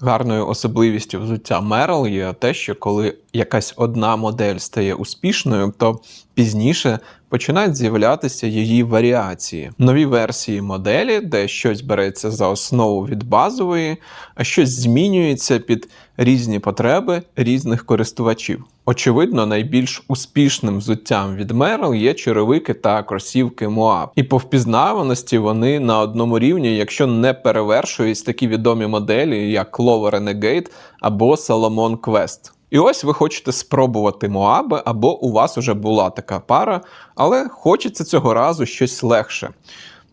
Гарною особливістю взуття Мерл є те, що коли якась одна модель стає успішною, то пізніше починають з'являтися її варіації. Нові версії моделі, де щось береться за основу від базової, а щось змінюється під різні потреби різних користувачів. Очевидно, найбільш успішним взуттям від Merrell є черевики та кросівки Moab. І по впізнаваності вони на одному рівні, якщо не перевершують такі відомі моделі, як Clover Renegade або Salomon Quest. І ось ви хочете спробувати Моаби, або у вас уже була така пара, але хочеться цього разу щось легше.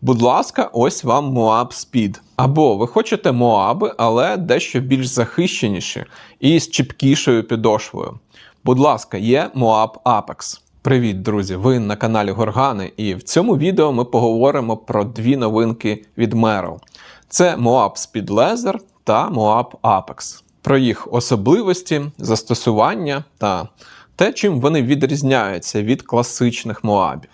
Будь ласка, ось вам Moab Speed. Або ви хочете Моаби, але дещо більш захищеніші і з чіпкішою підошвою. Будь ласка, є Moab Apex. Привіт, друзі! Ви на каналі Горгани, і в цьому відео ми поговоримо про дві новинки від Merrell. Це Moab Speed Leather та Moab Apex. Про їх особливості, застосування та те, чим вони відрізняються від класичних Моабів.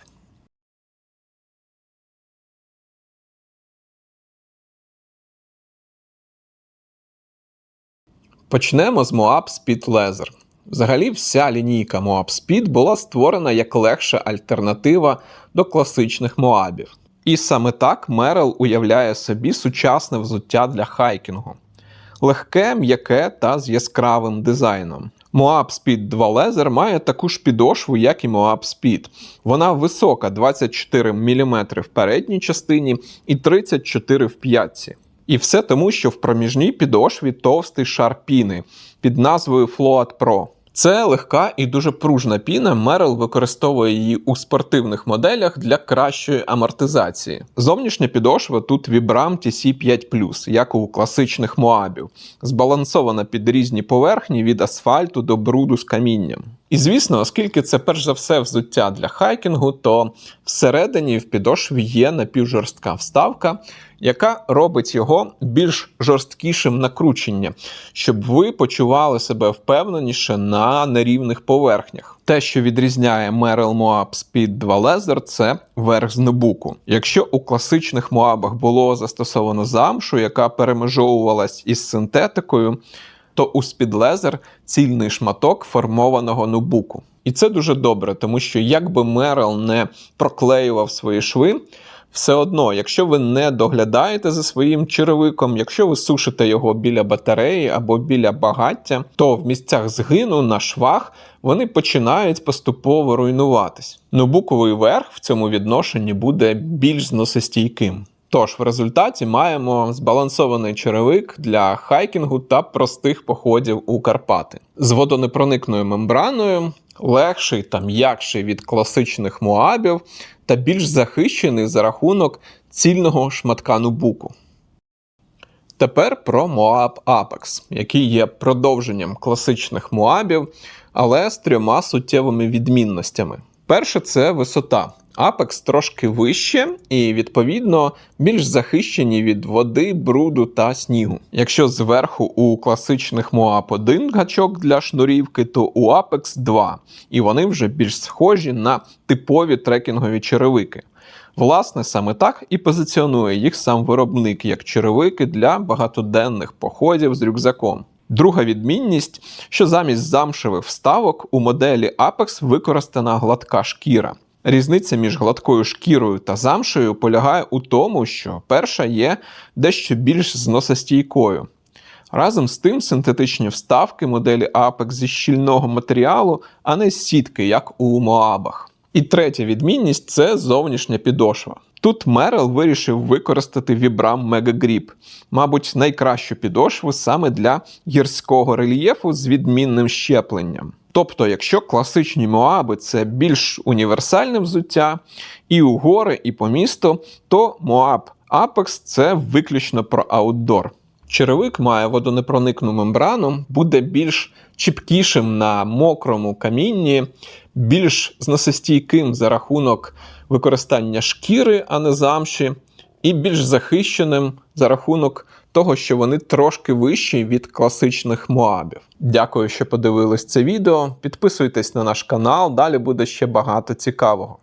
Почнемо з Moab Speed Leather. Взагалі, вся лінійка Moab Speed була створена як легша альтернатива до класичних Моабів. І саме так Merrell уявляє собі сучасне взуття для хайкінгу. Легке, м'яке та з яскравим дизайном. Moab Speed 2 Leather має таку ж підошву, як і Moab Speed. Вона висока 24 мм в передній частині і 34 в п'ятці. І все тому, що в проміжній підошві товстий шар піни під назвою Float Pro. Це легка і дуже пружна піна. Merrell використовує її у спортивних моделях для кращої амортизації. Зовнішня підошва тут Vibram TC5 як у класичних Моабів, збалансована під різні поверхні від асфальту до бруду з камінням. І звісно, оскільки це перш за все взуття для хайкінгу, то всередині в підошві є напівжорстка вставка, яка робить його більш жорсткішим на кручення, щоб ви почували себе впевненіше на нерівних поверхнях. Те, що відрізняє Merrell Moab Speed 2 Leather, це верх з нобуку. Якщо у класичних Моабах було застосовано замшу, яка перемежовувалась із синтетикою, то у Leather цільний шматок формованого нубуку. І це дуже добре, тому що якби Merrell не проклеював свої шви, все одно, якщо ви не доглядаєте за своїм черевиком, якщо ви сушите його біля батареї або біля багаття, то в місцях згину на швах вони починають поступово руйнуватись. Нобуковий верх в цьому відношенні буде більш зносостійким. Тож в результаті маємо збалансований черевик для хайкінгу та простих походів у Карпати з водонепроникною мембраною, легший та м'якший від класичних моабів та більш захищений за рахунок цільного шматка нубуку. Тепер про Moab Apex, який є продовженням класичних моабів, але з трьома суттєвими відмінностями. Перше це висота. Apex трошки вище і, відповідно, більш захищені від води, бруду та снігу. Якщо зверху у класичних Moab 1 гачок для шнурівки, то у Apex 2, і вони вже більш схожі на типові трекінгові черевики. Власне, саме так і позиціонує їх сам виробник як черевики для багатоденних походів з рюкзаком. Друга відмінність, що замість замшевих вставок у моделі Apex використана гладка шкіра. Різниця між гладкою шкірою та замшею полягає у тому, що перша є дещо більш зносостійкою. Разом з тим, синтетичні вставки моделі Apex зі щільного матеріалу, а не з сітки, як у Моабах. І третя відмінність це зовнішня підошва. Тут Merrell вирішив використати Vibram Mega Grip, мабуть, найкращу підошву саме для гірського рельєфу з відмінним щепленням. Тобто, якщо класичні Моаби це більш універсальне взуття, і у гори, і по місту, то Moab Apex це виключно про аутдор. Черевик має водонепроникну мембрану, буде більш чіпкішим на мокрому камінні, більш зносостійким за рахунок використання шкіри, а не замші, і більш захищеним за рахунок того, що вони трошки вищі від класичних моабів. Дякую, що подивились це відео. Підписуйтесь на наш канал, далі буде ще багато цікавого.